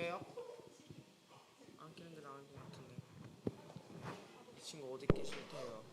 껴요? 안 끼는 데는 안것 같은데 이 친구 어디 끼 싫대요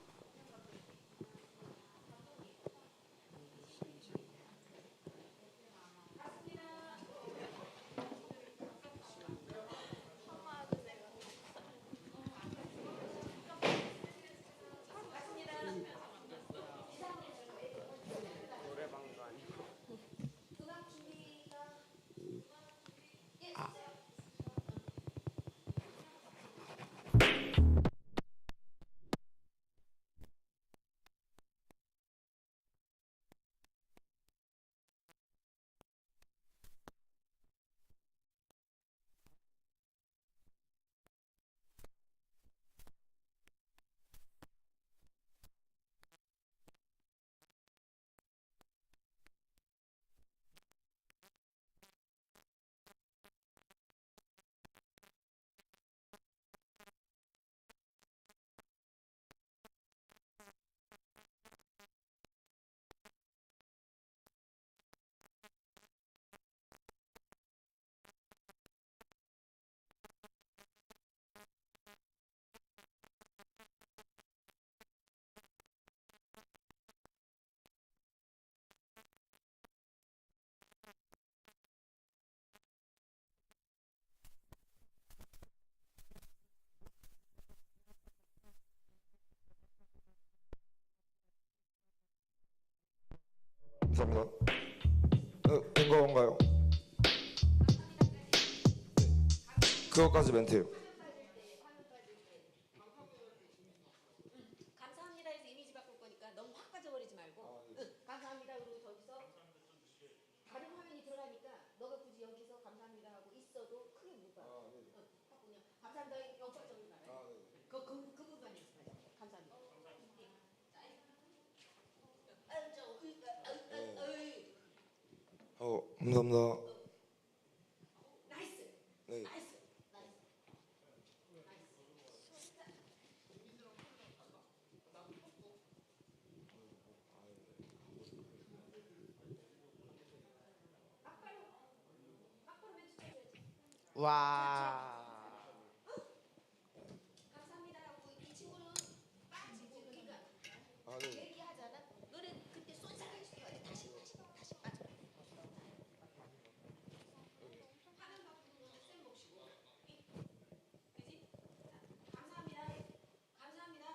감사합니다. 어, 된 건가요? 그것까지 멘트요. 감사합니다 해서 이미지 바꿀 거니까 너무 확 빠져버리지 말고 응, 감사합니다 그리고 저기서 다른 화면이 들어가니까 너가 굳이 여기서 감사합니다 하고 있어도 크게 못 봐. 응, 하고 그냥 감사합니다 여기까지 정도 나가요. 그, 그, 그 부분만 연습하자. 감사합니다. 아유, 저, 으, 아유, 아유, 아유. 어, 감사합니다. 네. 와 감사합니다 하고 이 친구는 빠지고 그러니까 아, 네. 얘기하잖아. 너네 그때 쏜살을 뛰어야 돼. 다시 다시 다시 빠져. 화면 바꾸는 거는 쌤 몫이고. 그지? 자, 감사합니다. 감사합니다.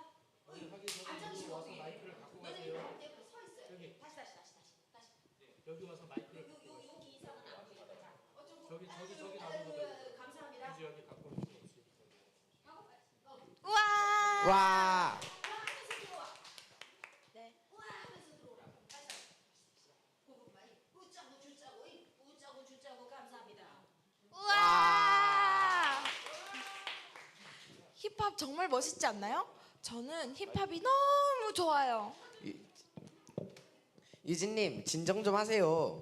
어이, 앉아계시고 와서 마이크를 갖고 가세요. 너네 이때 서 있어요. 다시 다시 다시 다시 다시. 여기 와서 마이크를 요, 요, 요, 여기 이상은 안 보이니까. 자, 어쩌고. 저기, 저기, 저기 나오는 아유, 감사합니다. 굳이 여기 갖고 어, 우와. 와. 와. 네. 우와 하면서 들어오라고. 감사합니다. 우와. 힙합 정말 멋있지 않나요? 저는 힙합이 너무 좋아요. 유진님 진정 좀 하세요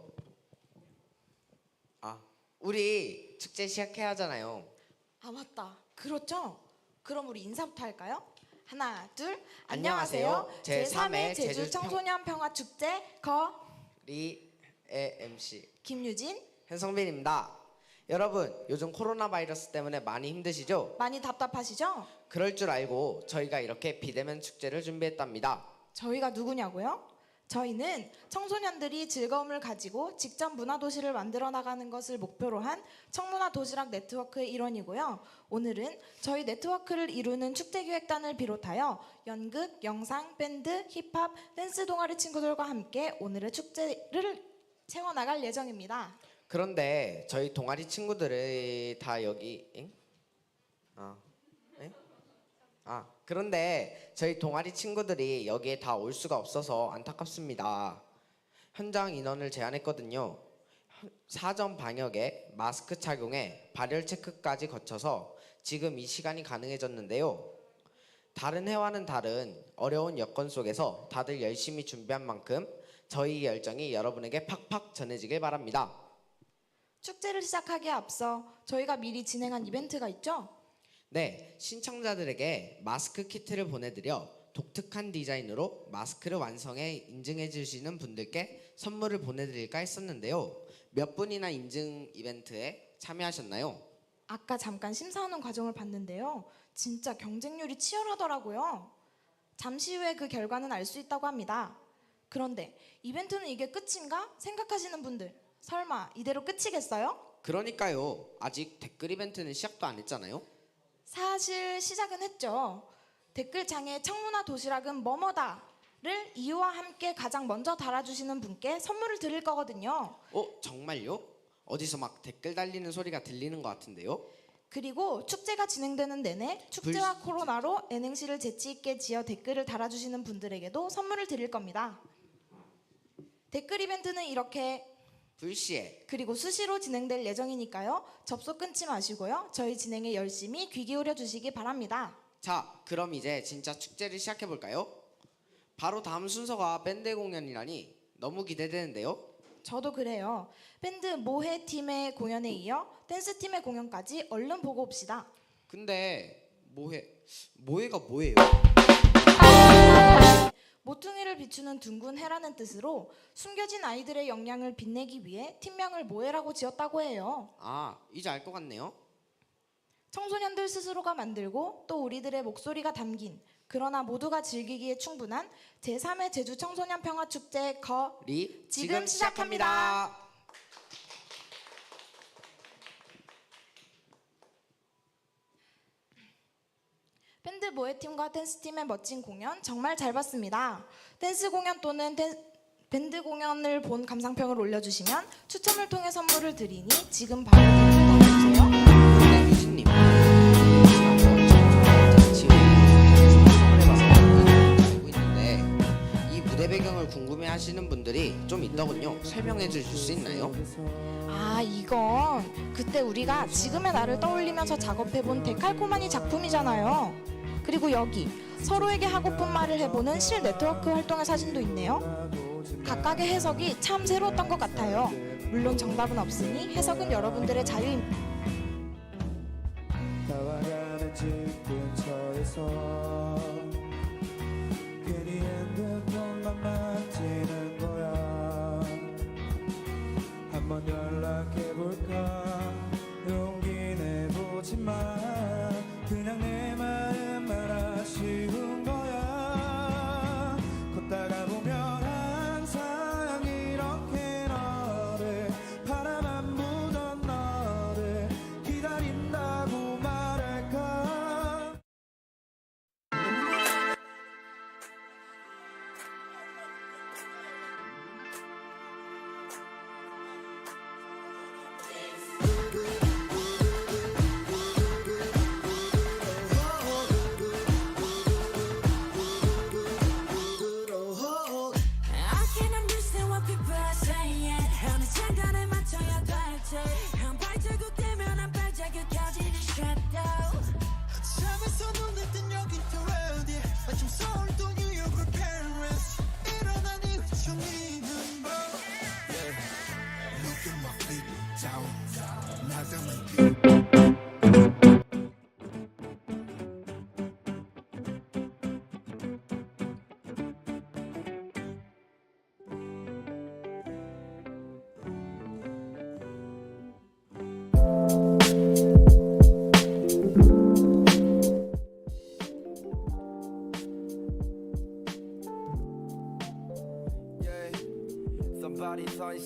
아 우리 축제 시작해야 하잖아요 아 맞다. 그렇죠. 그럼 우리 인사부터 할까요? 하나, 둘. 안녕하세요. 안녕하세요. 제3회 제3회 제주 청소년 평화 축제 거 리의 MC 김유진 현성빈입니다 여러분 요즘 코로나 바이러스 때문에 많이 힘드시죠? 많이 답답하시죠? 그럴 줄 알고 저희가 이렇게 비대면 축제를 준비했답니다 저희가 누구냐고요? 저희는 청소년들이 즐거움을 가지고 직접 문화 도시를 만들어 나가는 것을 목표로 한 청문화 도시락 네트워크의 일원이고요. 오늘은 저희 네트워크를 이루는 축제 기획단을 비롯하여 연극, 영상, 밴드, 힙합, 댄스 동아리 친구들과 함께 오늘의 축제를 채워 나갈 예정입니다. 그런데 저희 동아리 친구들이 다 여기 엥? 아, 엥? 아 그런데 저희 동아리 친구들이 여기에 다 올 수가 없어서 안타깝습니다. 현장 인원을 제한했거든요. 현- 사전 방역에 마스크 착용에 발열 체크까지 거쳐서 지금 이 시간이 가능해졌는데요. 다른 해와는 다른 어려운 여건 속에서 다들 열심히 준비한 만큼 저희 열정이 여러분에게 팍팍 전해지길 바랍니다. 축제를 시작하기에 앞서 저희가 미리 진행한 이벤트가 있죠? 네, 신청자들에게 마스크 키트를 보내드려 독특한 디자인으로 마스크를 완성해 인증해 주시는 분들께 선물을 보내드릴까 했었는데요. 몇 분이나 인증 이벤트에 참여하셨나요? 아까 잠깐 심사하는 과정을 봤는데요. 진짜 경쟁률이 치열하더라고요. 잠시 후에 그 결과는 알 수 있다고 합니다. 그런데 이벤트는 이게 끝인가 생각하시는 분들 설마 이대로 끝이겠어요? 그러니까요. 아직 댓글 이벤트는 시작도 안 했잖아요. 사실 시작은 했죠. 댓글창에 청문화 도시락은 뭐뭐다를 이유와 함께 가장 먼저 달아주시는 분께 선물을 드릴 거거든요. 어, 정말요? 어디서 막 댓글 달리는 소리가 들리는 것 같은데요. 그리고 축제가 진행되는 내내 축제와 코로나로 N행시를 재치 있게 지어 댓글을 달아주시는 분들에게도 선물을 드릴 겁니다. 댓글 이벤트는 이렇게 불시에 그리고 수시로 진행될 예정이니까요. 접속 끊지 마시고요. 저희 진행에 열심히 귀 기울여 주시기 바랍니다. 자, 그럼 이제 진짜 축제를 시작해 볼까요? 바로 다음 순서가 밴드 공연이라니 너무 기대되는데요. 저도 그래요. 밴드 모해 팀의 공연에 이어 댄스 팀의 공연까지 얼른 보고 옵시다. 근데 뭐해? 뭐해가 뭐예요? 모퉁이를 비추는 둥근 해라는 뜻으로 숨겨진 아이들의 역량을 빛내기 위해 팀명을 모해라고 지었다고 해요. 아, 이제 알 것 같네요. 청소년들 스스로가 만들고 또 우리들의 목소리가 담긴 그러나 모두가 즐기기에 충분한 제3회 제주 청소년 평화 축제 거리 지금 시작합니다. 밴드 모해팀과 댄스팀의 멋진 공연 정말 잘 봤습니다. 댄스 공연 또는 댄- 밴드 공연을 본 감상평을 올려주시면 추첨을 통해 선물을 드리니 지금 바로 댓글 넣어주세요. 네, 배경을 궁금해 하시는 분들이 좀 있더군요. 설명해 주실 수 있나요? 아 이건 그때 우리가 지금의 나를 떠올리면서 작업해 본 데칼코마니 작품이잖아요. 그리고 여기 서로에게 하고픈 말을 해보는 실 네트워크 활동의 사진도 있네요. 각각의 해석이 참 새로웠던 것 같아요. 물론 정답은 없으니 해석은 여러분들의 자유입니다.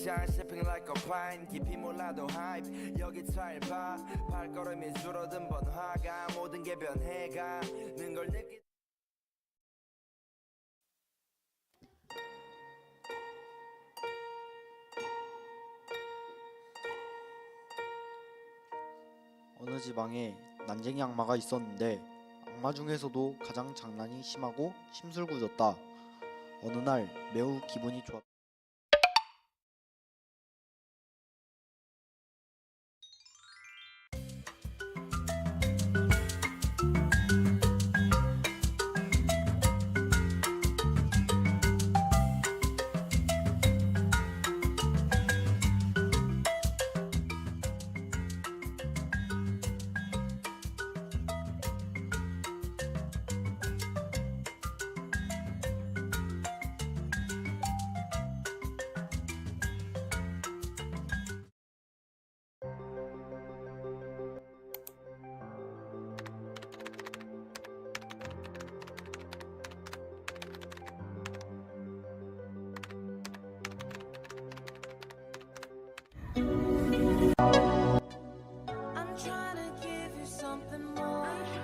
Sunshine sipping like a pine. 깊이 몰라도 hype. 여기 잘봐. 발걸음이 줄어든 번화가. 모든 게 변해가는 걸 느끼 어느 지방에 난쟁이 악마가 있었는데 악마 중에서도 가장 장난이 심하고 심술궂었다. 어느 날 매우 기분이 좋았. Something more.